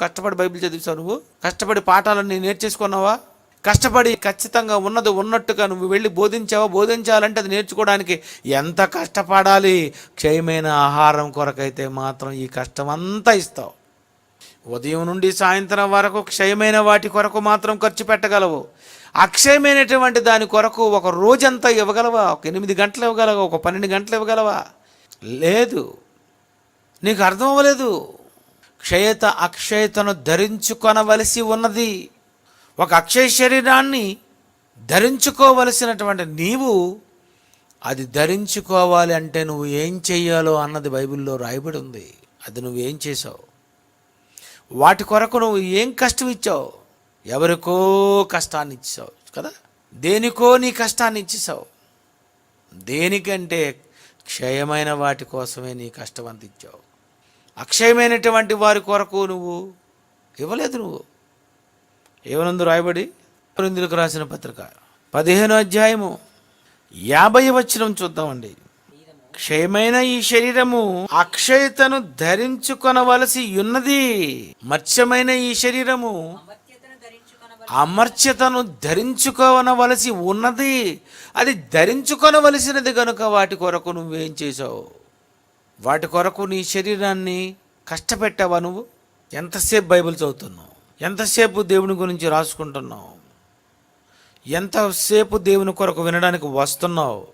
కష్టపడి బైబిల్ చదివిస్తావు నువ్వు? కష్టపడి పాఠాలన్నీ నేర్చేసుకున్నావా? కష్టపడి ఖచ్చితంగా ఉన్నది ఉన్నట్టుగా నువ్వు వెళ్ళి బోధించావా? బోధించాలంటే అది నేర్చుకోవడానికి ఎంత కష్టపడాలి? క్షయమైన ఆహారం కొరకైతే మాత్రం ఈ కష్టం అంతా ఇస్తావు. ఉదయం నుండి సాయంత్రం వరకు క్షయమైన వాటి కొరకు మాత్రం ఖర్చు పెట్టగలవు. అక్షయమైనటువంటి దాని కొరకు ఒక రోజంతా ఇవ్వగలవా? ఒక ఎనిమిది గంటలు ఇవ్వగలవా? ఒక పన్నెండు గంటలు ఇవ్వగలవా? లేదు. నీకు అర్థం అవ్వలేదు. క్షయత అక్షయతను ధరించుకొనవలసి ఉన్నది. ఒక అక్షయ శరీరాన్ని ధరించుకోవలసినటువంటి నీవు అది ధరించుకోవాలి అంటే నువ్వు ఏం చెయ్యాలో అన్నది బైబిల్లో రాయబడి ఉంది. అది నువ్వేం చేసావు? వాటి కొరకు నువ్వు ఏం కష్టం ఇచ్చావు? ఎవరికో కష్టాన్ని ఇచ్చావు కదా? దేనికో నీ కష్టాన్ని ఇచ్చేసావు? దేనికంటే క్షయమైన వాటి కోసమే నీ కష్టం అంత ఇచ్చావు. అక్షయమైనటువంటి వారి కొరకు నువ్వు ఇవ్వలేదు నువ్వు. ఏమనందు రాయబడి కొరింథీయులకు రాసిన పత్రిక పదిహేను అధ్యాయము యాభై వచనం చూద్దామండి. క్షయమైన ఈ శరీరము అక్షయతను ధరించుకొనవలసి ఉన్నది. మత్స్యమైన ఈ శరీరము అమర్చతను ధరించుకోనవలసి ఉన్నది. అది ధరించుకొనవలసినది కనుక వాటి కొరకు నువ్వేం చేసావు వాటి కొరకు నీ శరీరాన్ని కష్టపెట్టావా నువ్వు? ఎంతసేపు బైబిల్ చదువుతున్నావు? ఎంతసేపు దేవుని గురించి రాసుకుంటున్నావు? ఎంతసేపు దేవుని కొరకు వినడానికి వస్తున్నావు?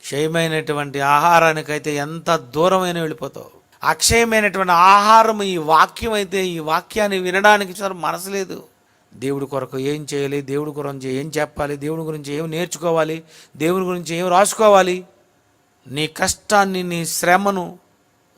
క్షయమైనటువంటి ఆహారానికైతే ఎంత దూరమైన వెళ్ళిపోతావు? అక్షయమైనటువంటి ఆహారం ఈ వాక్యం అయితే ఈ వాక్యాన్ని వినడానికి చాలా మనసు లేదు. దేవుడి కొరకు ఏం చేయాలి? దేవుడి గురించి ఏం చెప్పాలి? దేవుడి గురించి ఏం నేర్చుకోవాలి? దేవుని గురించి ఏం రాసుకోవాలి? నీ కష్టాన్ని నీ శ్రమను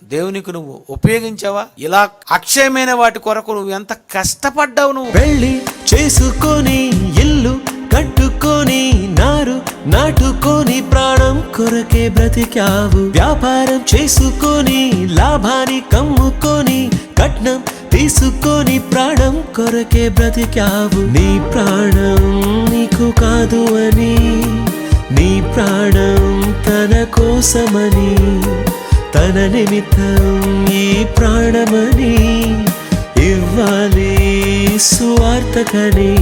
దేవునికి నువ్వు ఉపయోగించావా? ఇలా అక్షయమైన వాటి కొరకు నువ్వు ఎంత కష్టపడ్డావు నువ్వు? వెళ్ళి చేసుకొని ఇల్లు కట్టుకొని నారు నాటుకొని ప్రాణం కొరకే బ్రతికావు. వ్యాపారం చేసుకొని లాభాన్ని కమ్ముకొని కట్నం తీసుకొని ప్రాణం కొరకే బ్రతికావు. నీ ప్రాణం నీకు కాదు అని నీ ప్రాణం తన కోసమని. తన నిమిత్తం ఈ ప్రాణమని ఇవ్వాలి సువార్తకని